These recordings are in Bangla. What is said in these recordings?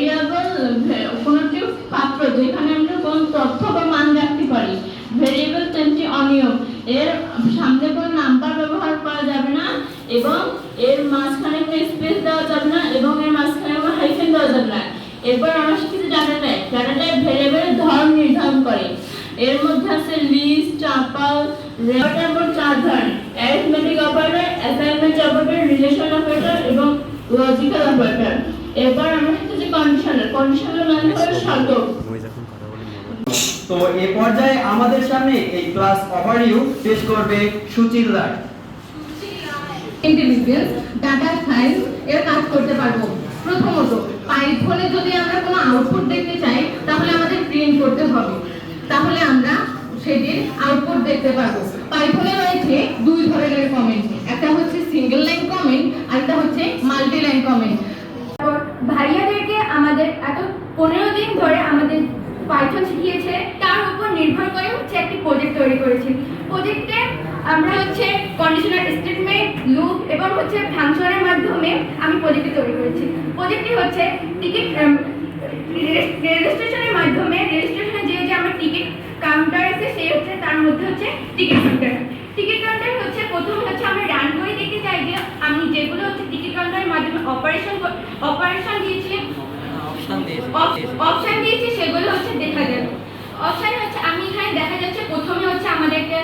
ভেরিয়েবল কোনো একটি পাত্র যেখানে আমরা কোনো তথ্য বা মান রাখতে পারি। ভেরিয়েবল তিনটি অনিয়ম। এর সামনে কোনো নাম্বার ব্যবহার করা যাবে না, এবং এর মাঝখানে কোনো স্পেস দেওয়া যাবে না, এবং এর মাঝখানে কোনো হাইফেন দেওয়া যাবে না। এরপর আমরা শিখেছি ডাটা টাইপ ডাটা টাইপ ভেরিয়েবলের ধরন নির্ধারণ করে। এর মধ্যে আছে লিস্ট চাপাল রেওয়ার্ডের মোট চার ধরন। Arithmetic operator assignment operator relation operator এবং লজিক্যাল অপারেটর এরপর আমরা কন্ডিশনার কন্ডিশনার মানে হলো শর্ত তো এ পর্যায়ে আমাদের সামনে এই ক্লাস ওভারভিউ পেশ করবে ইন্টেলিজেন্স ডাটা সায়েন্স এর কাজ করতে পারব। প্রথমত পাইথনে যদি আমরা কোনো আউটপুট দেখতে চাই তাহলে আমাদের প্রিন্ট করতে হবে। তাহলে আমরা সেটির আউটপুট দেখতে পারব। পাইথনে রয়েছে দুই ধরনের কমেন্ট একটা হচ্ছে সিঙ্গেল লাইন কমেন্ট আর একটা হচ্ছে মাল্টি লাইন কমেন্ট তারপর ভাইয়াদেরকে আমাদের এত পনেরো দিন ধরে আমাদের পাইথন শিখিয়েছে, তার উপর নির্ভর করে হচ্ছে একটি প্রজেক্ট তৈরি করেছি। প্রজেক্টে আমরা হচ্ছে কন্ডিশনাল স্টেটমেন্ট লুপ এবং হচ্ছে ফাংশনের মাধ্যমে আমি প্রজেক্টটি তৈরি করেছি। প্রজেক্টটি হচ্ছে টিকিট রেজিস্ট্রেশনের মাধ্যমে রেজিস্ট্রেশনে যে যে আমরা টিকিট কাউন্টার আছে সেই হচ্ছে তার মধ্যে হচ্ছে টিকিট কাউন্টার টিকিট কাউন্টার হচ্ছে প্রথম হচ্ছে আমরা রান করে দেখতে চাই যে, আমি যেগুলো হচ্ছে টিকিট কাউন্টারের মাধ্যমে অপারেশন অপারেশন দিয়েছি অপশন দিয়েছি সেগুলো হচ্ছে দেখা যাবে অপশন হচ্ছে আমি এখানে দেখা যাচ্ছে প্রথমে হচ্ছে আমাদেরকে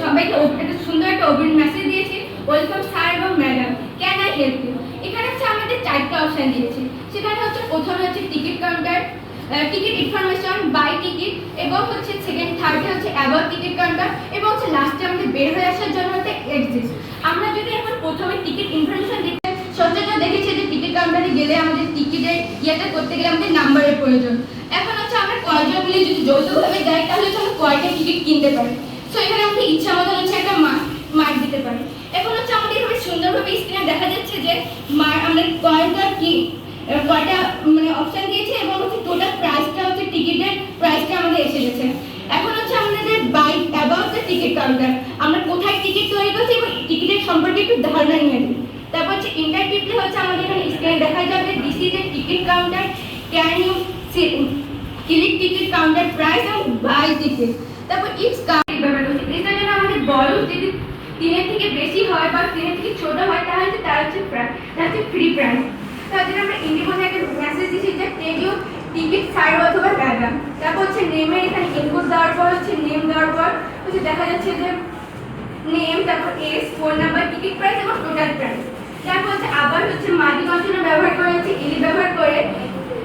সবাইকে একটা সুন্দর একটা অভিন মেসেজ দিয়েছি ওয়েলকাম স্যার এবং madam can I help you এখানে হচ্ছে আমাদের চারটে অপশন দিয়েছি। সেখানে হচ্ছে প্রথমে হচ্ছে ticket counter ticket information buy ticket এবং হচ্ছে সেকেন্ড থার্ডে হচ্ছে অ্যাবাউট টিকিট কাউন্টার এবং হচ্ছে লাস্টে আমাদের বের হয়ে আসার জন্য হচ্ছে এক্সিস্ট আমরা যদি এখন প্রথমে টিকিট ইনফরমেশন দেখেছি যে টিকিট কাউন্টারে গেলে আমাদের টিকিটের ইয়েটা করতে গেলে আমাদের নাম্বারের প্রয়োজন। এখন হচ্ছে আমরা কয়জন মিলে যদি যৌথভাবে যাই, তাহলে হচ্ছে আমরা কয়টা টিকিট কিনতে পারি? সো এখানে আমাদের ইচ্ছা মতন হচ্ছে একটা মার্ক দিতে পারি। এখন হচ্ছে আমাদের এভাবে সুন্দরভাবে স্ক্রিনে দেখা যাচ্ছে যে মার আমরা কয়টা কি কয়টা মানে অপশন দিয়েছে এবং হচ্ছে টোটাল প্রাইসটা হচ্ছে টিকিটের প্রাইসটা আমাদের এসে গেছে এখন হচ্ছে আমাদের by about the ticket counter আমরা কোথায় টিকিট তৈরি করছি এবং টিকিটের সম্পর্কে একটু ধারণা নিয়ে নিই তারপর হচ্ছে আমাদের এখানে স্ক্রিনে দেখা যাবে this is a ticket counter can you click ticket counter price and buy ticket তারপর ইটস কাউন্ট ব্যাপার হচ্ছে এটার জন্য আমাদের বয়স যদি তিনের থেকে বেশি হয় বা তিনের থেকে ছোট হয়, তাহলে তার হচ্ছে প্রাইস তার হচ্ছে ফ্রি প্রাইস তার জন্য আমরা ইন্ডিপোনে একটা মেসেজ দিচ্ছি যে টেক ইউ টিকিট সাইড অথবা ম্যাডাম তারপর হচ্ছে নেমের এখানে ইনপুট দেওয়ার পর হচ্ছে নেম দেওয়ার পর হচ্ছে দেখা যাচ্ছে যে নেম তারপর এস ফোন নাম্বার টিকিট প্রাইস এবং টোটাল প্রাইস তারপর হচ্ছে আবার হচ্ছে মাদি অঞ্চলে ব্যবহার করে হচ্ছে ইলি ব্যবহার করে।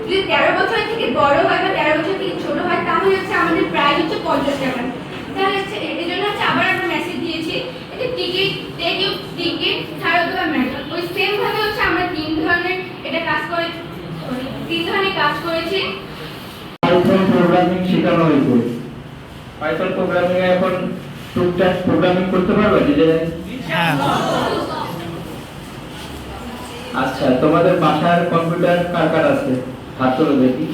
যদি তেরো বছর থেকে বড় হয় বা তেরো বছর থেকে ছোট হয় তাহলে হচ্ছে আমাদের প্রাইস হচ্ছে পঞ্চাশ টাকা। তাহলে হচ্ছে এই জন্য হচ্ছে আবার আমরা মেসেজ দিয়েছি এটা টিকিট টেক ইউ টিকিট ছাড় অথবা ওই সেম ভাবে হচ্ছে আমরা তিন ধরনের এটা কাজ করে তিন ধরনের কাজ করেছি। পাইথন প্রোগ্রামিং শেখানো হয়েছে পাইথন প্রোগ্রামিং এখন টুকটাক প্রোগ্রামিং করতে পারবে নিজেরাই? আচ্ছা তোমাদের বাসার কম্পিউটার কার কার আছে? হাত তোলো দেখি।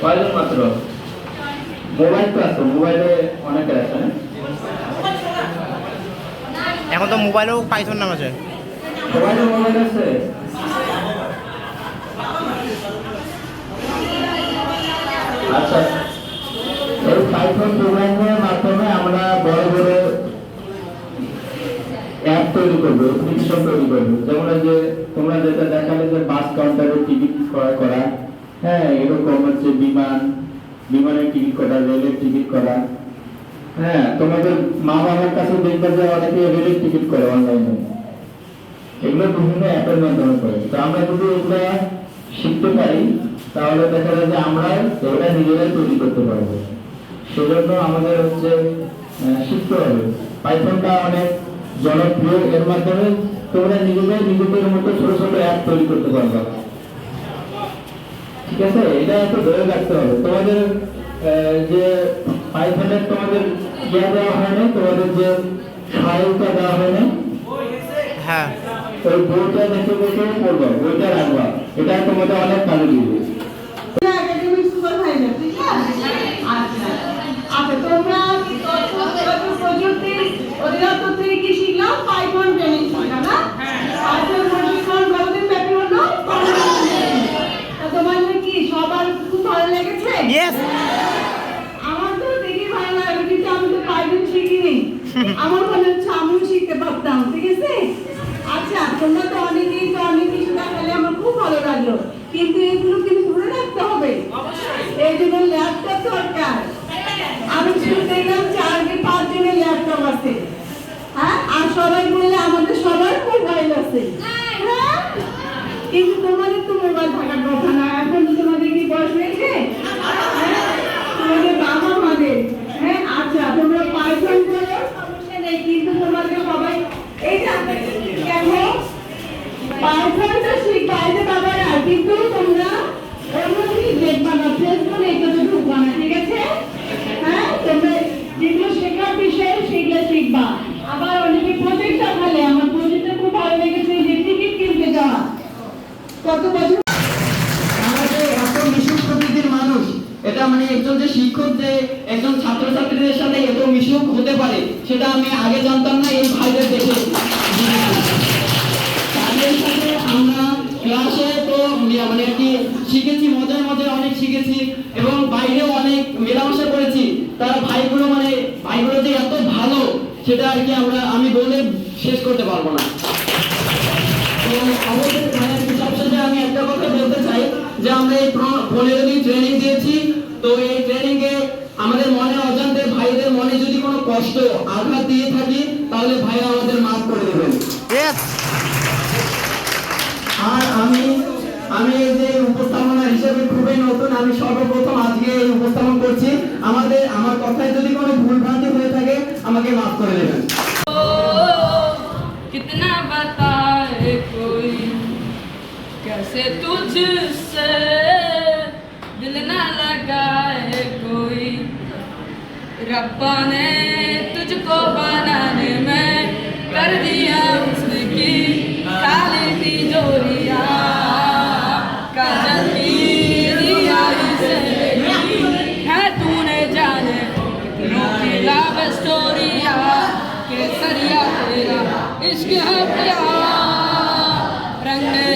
কয়জন মাত্র? মোবাইল তো আছে মোবাইলে অনেকে আছে হ্যাঁ? এখন তো মোবাইলেও পাইথন নাম আছে। মোবাইলে মোবাইল আছে? আচ্ছা এই পাইথন প্রোগ্রামের মাধ্যমে আমরা বড় বড় অ্যাপ তৈরি করব। অ্যাপ্লিকেশন তৈরি করব যেমন যে তোমরা যেটা দেখালে যে বাস কাউন্টারে টিকিট ক্রয় করা হ্যাঁ এরকম হচ্ছে বিমান, বিমানের টিকিট করা রেলের টিকিট করা হ্যাঁ তোমাদের মা বাবার কাছে দেখবে যে অনেকে রেলের টিকিট করে অনলাইনে এগুলো বিভিন্ন অ্যাপের মাধ্যমে করে। তো আমরা যদি এগুলো শিখতে পারি, তাহলে দেখা যায় যে আমরা এগুলো নিজেরাই তৈরি করতে পারব। সেজন্য আমাদের হচ্ছে শিখতে হবে। পাইথনটা অনেক জনপ্রিয়। এর মাধ্যমে তোমরা নিজেরাই নিজেদের মতো ছোট ছোট অ্যাপ তৈরি করতে পারবে। ঠিক আছে? এটা একটু ধরে রাখতে হবে। তোমাদের যে পাইথনের তোমাদের ইয়ে দেওয়া হয় না তোমাদের যে সহায়তা দেওয়া হয় না হ্যাঁ। ওই বইটা দেখে দেখে পড়বা বইটা রাখবা। এটা তোমাদের অনেক কাজে দিবে। হ্যাঁ। মানে আমার মনে হচ্ছে আমিও শিখতে পারতাম ঠিক আছে? আচ্ছা অনেক কিছু আমার খুব ভালো লাগল। কিন্তু এগুলো কিন্তু ধরে রাখতে হবে? এই জন্য ল্যাপটপ দরকার। আমি শুধু দেখলাম আর সবাই বললে আমাদের সবার মোবাইল আছে হ্যাঁ? কিন্তু তোমাদের তো মোবাইল থাকার কথা না এখন তোমাদের কি বয়স হয়েছে হ্যাঁ? তোমাদের বাবা মাদের হ্যাঁ আচ্ছা তোমরা পাইথন করো সমস্যা নেই কিন্তু তোমাদের সবাই এই যে কেন পাইথনটা শিখবা এই যে বাবারা কিন্তু তোমরা অন্য জিনিস দেখবা না ফেসবুক এগুলো ঢুকবা না ঠিক আছে হ্যাঁ তোমরা যেগুলো শেখার বিষয় সেগুলো শিখবা আবার অনেকে প্রজেক্ট দেখালে আমার প্রজেক্টটা খুব ভালো লেগেছে যে টিকিট কিনতে যাওয়া আমাদের মানে মানে শিখেছি, মজার মজার অনেক শিখেছি, এবং বাইরেও অনেক মেলামেশা করেছি। তারা ভাইগুলো মানে ভাইগুলো যে এত ভালো, সেটা আর কি আমরা, আমি বলে শেষ করতে পারব না। তো অবশ্যই যে আমরা এই প্র- পনেরো দিন ট্রেনিং দিয়েছি তো এই ট্রেনিং এ আমাদের মনে অজান্তে ভাইদের মনে যদি কোনো কষ্ট আঘাত দিয়ে থাকি তাহলে ভাই আমাদের মাফ করে দেবেন। আর আমি আমি এই যে উপস্থাপনা হিসেবে খুবই নতুন আমি সর্বপ্রথম আজকে এই উপস্থাপন করছি। আমাদের আমার কথায় যদি কোনো ভুলভ্রান্তি হয়ে থাকে আমাকে মাফ করে দেবেন। कैसे तुझसे दिल ना लगाए कोई। रब्बा ने तुझको बनाने में कर दिया उसकी। काली तिजोरिया की इसे है तूने जाने की इश्क है प्यार। रंगने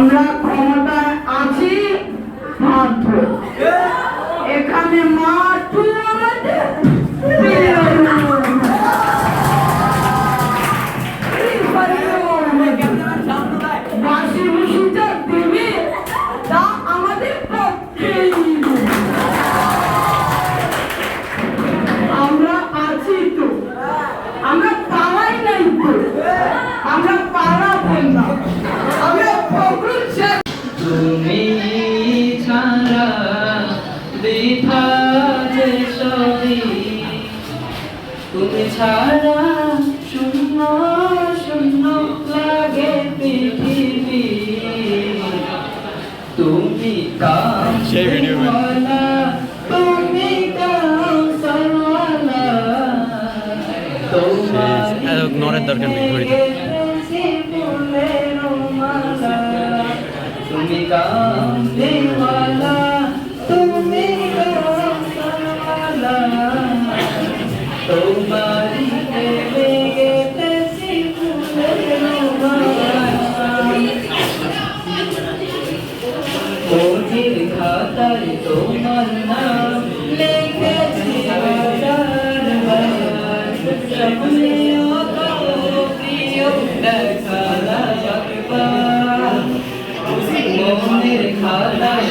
আমরা ক্ষমতায় ছাড়া শূন্য শূন্য লাগে পৃথিবী। তুমি। কামনা তুমি কামনা তোমার দরকার নেই তুমি কামদেওয়ালা তুমি কামসাওয়ালা তোমারি Thank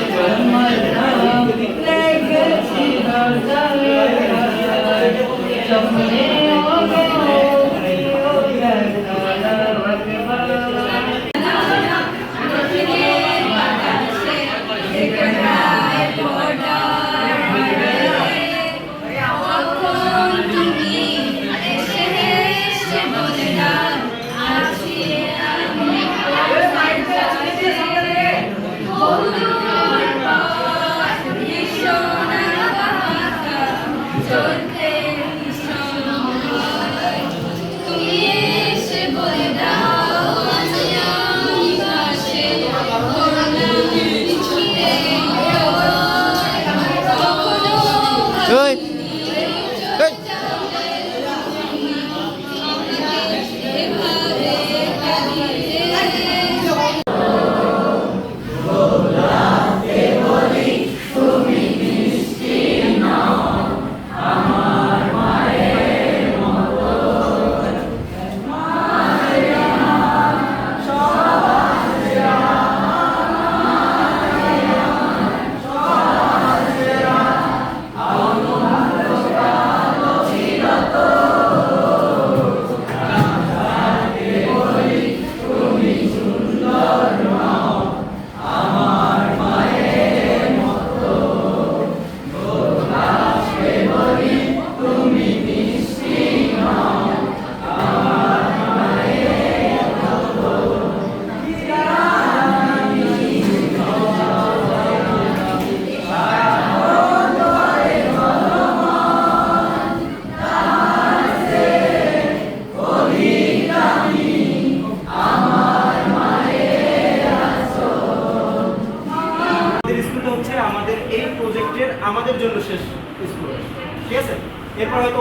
you.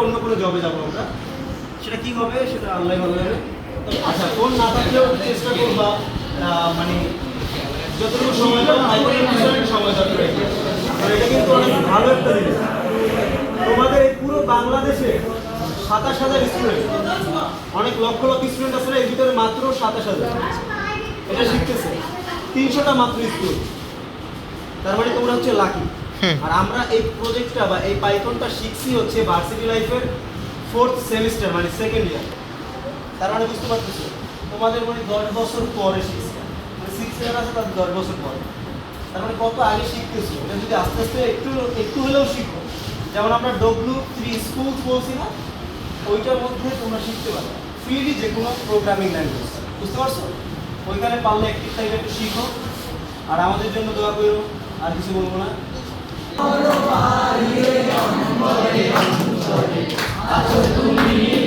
অন্য কোনো জবে যাব আমরা? সেটা কি হবে সেটা আল্লাহ ভালো জানে আচ্ছা ফোন না থাকলেও চেষ্টা করবা মানে যতটুকু সময় আইফোনের সময় দরকার এটা কিন্তু অনেক ভালো একটা জিনিস। তোমাদের এই পুরো বাংলাদেশে সাতাশ হাজার স্টুডেন্ট অনেক লক্ষ লক্ষ স্টুডেন্ট আছে এর ভিতরে মাত্র সাতাশ হাজার। এটা শিখতেছে। তিনশোটা মাত্র স্কুল তার মানে তোমরা হচ্ছে লাকি আর আমরা এই প্রজেক্টটা বা এই পাইথনটা শিখছি হচ্ছে ভার্সিটি লাইফের ফোর্থ সেমিস্টার মানে সেকেন্ড ইয়ার তার মানে বুঝতে পারতেছো? তোমাদের মানে দশ বছর পরে শিখছি। মানে সিক্স ইয়ার আছে তার দশ বছর পরে। তার মানে কত আগে শিখতেছো? এটা যদি আস্তে আস্তে একটু একটু হলেও শিখো। যেমন আমরা ডব্লু থ্রি স্কুল বলছি না, ওইটার মধ্যে তোমরা শিখতে পারো। ফ্রিলি যে কোনো প্রোগ্রামিং ল্যাঙ্গুয়েজ বুঝতে পারছ? ওইখানে পারলে একটি টাইপ একটু শিখো। আর আমাদের জন্য দোয়া করো, আর কিছু বলব না। তুমি